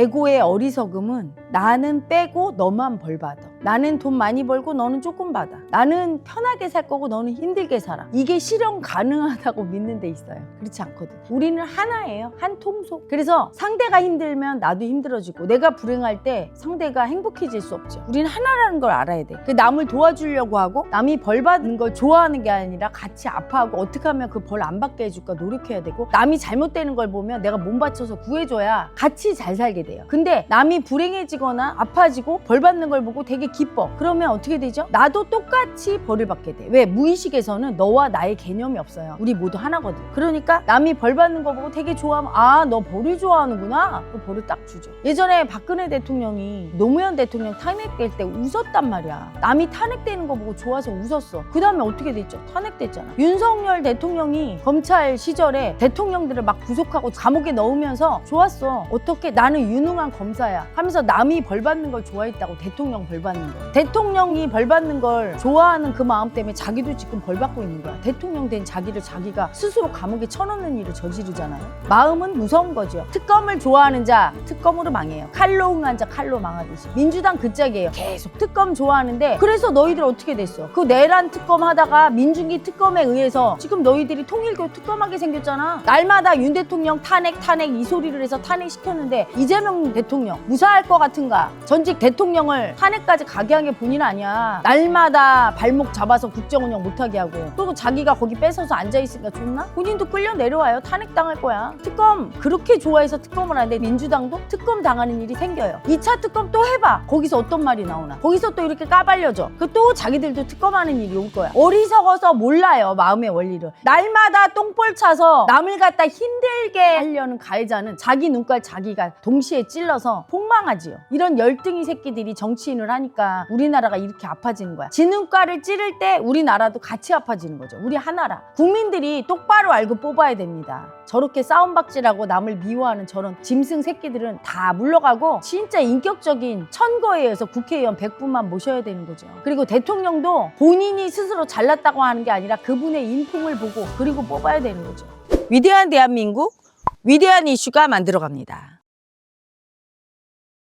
에고의 어리석음은 나는 빼고 너만 벌 받아. 나는 돈 많이 벌고 너는 조금 받아. 나는 편하게 살 거고 너는 힘들게 살아. 이게 실현 가능하다고 믿는 데 있어요. 그렇지 않거든. 우리는 하나예요. 한 통속. 그래서 상대가 힘들면 나도 힘들어지고 내가 불행할 때 상대가 행복해질 수 없죠. 우리는 하나라는 걸 알아야 돼. 그 남을 도와주려고 하고 남이 벌 받는 걸 좋아하는 게 아니라 같이 아파하고 어떻게 하면 그 벌 안 받게 해줄까 노력해야 되고 남이 잘못되는 걸 보면 내가 몸 바쳐서 구해줘야 같이 잘 살게 돼요. 근데 남이 불행해지 거나 아파지고 벌 받는 걸 보고 되게 기뻐. 그러면 어떻게 되죠? 나도 똑같이 벌을 받게 돼. 왜? 무의식에서는 너와 나의 개념이 없어요. 우리 모두 하나거든. 그러니까 남이 벌 받는 거 보고 되게 좋아하면 아, 너 벌을 좋아하는구나. 그 벌을 딱 주죠. 예전에 박근혜 대통령이 노무현 대통령 탄핵될 때 웃었단 말이야. 남이 탄핵되는 거 보고 좋아서 웃었어. 그 다음에 어떻게 됐죠? 탄핵됐잖아. 윤석열 대통령이 검찰 시절에 대통령들을 막 구속하고 감옥에 넣으면서 좋았어. 어떻게 나는 유능한 검사야. 하면서 남이 벌 받는 걸 좋아했다고 대통령 벌 받는 거. 대통령이 벌 받는 걸 좋아하는 그 마음 때문에 자기도 지금 벌 받고 있는 거야. 대통령 된 자기를 자기가 스스로 감옥에 쳐넣는 일을 저지르잖아요. 마음은 무서운 거죠. 특검을 좋아하는 자 특검으로 망해요. 칼로 응한 자 칼로 망하듯이. 민주당 그 짝이에요. 계속 특검 좋아하는데 그래서 너희들 어떻게 됐어? 그 내란 특검 하다가 민중기 특검에 의해서 지금 너희들이 통일교 특검하게 생겼잖아. 날마다 윤 대통령 탄핵 탄핵 이 소리를 해서 탄핵시켰는데 이재명 대통령 무사할 것 같은 가? 전직 대통령을 탄핵까지 가게 한 게 본인 아니야. 날마다 발목 잡아서 국정운영 못하게 하고 또 자기가 거기 뺏어서 앉아있으니까 좋나? 본인도 끌려 내려와요. 탄핵 당할 거야. 특검 그렇게 좋아해서 특검을 하는데 민주당도 특검 당하는 일이 생겨요. 2차 특검 또 해봐. 거기서 어떤 말이 나오나? 거기서 또 이렇게 까발려져. 그 또 자기들도 특검하는 일이 올 거야. 어리석어서 몰라요. 마음의 원리를. 날마다 똥볼 차서 남을 갖다 힘들게 하려는 가해자는 자기 눈깔 자기가 동시에 찔러서 폭망하지요. 이런 열등이 새끼들이 정치인을 하니까 우리나라가 이렇게 아파지는 거야. 지 눈깔을 찌를 때 우리나라도 같이 아파지는 거죠. 우리 하나라. 국민들이 똑바로 알고 뽑아야 됩니다. 저렇게 싸움박질하고 남을 미워하는 저런 짐승 새끼들은 다 물러가고 진짜 인격적인 천거에 의해서 국회의원 100분만 모셔야 되는 거죠. 그리고 대통령도 본인이 스스로 잘났다고 하는 게 아니라 그분의 인품을 보고 그리고 뽑아야 되는 거죠. 위대한 대한민국, 위대한 이슈가 만들어갑니다.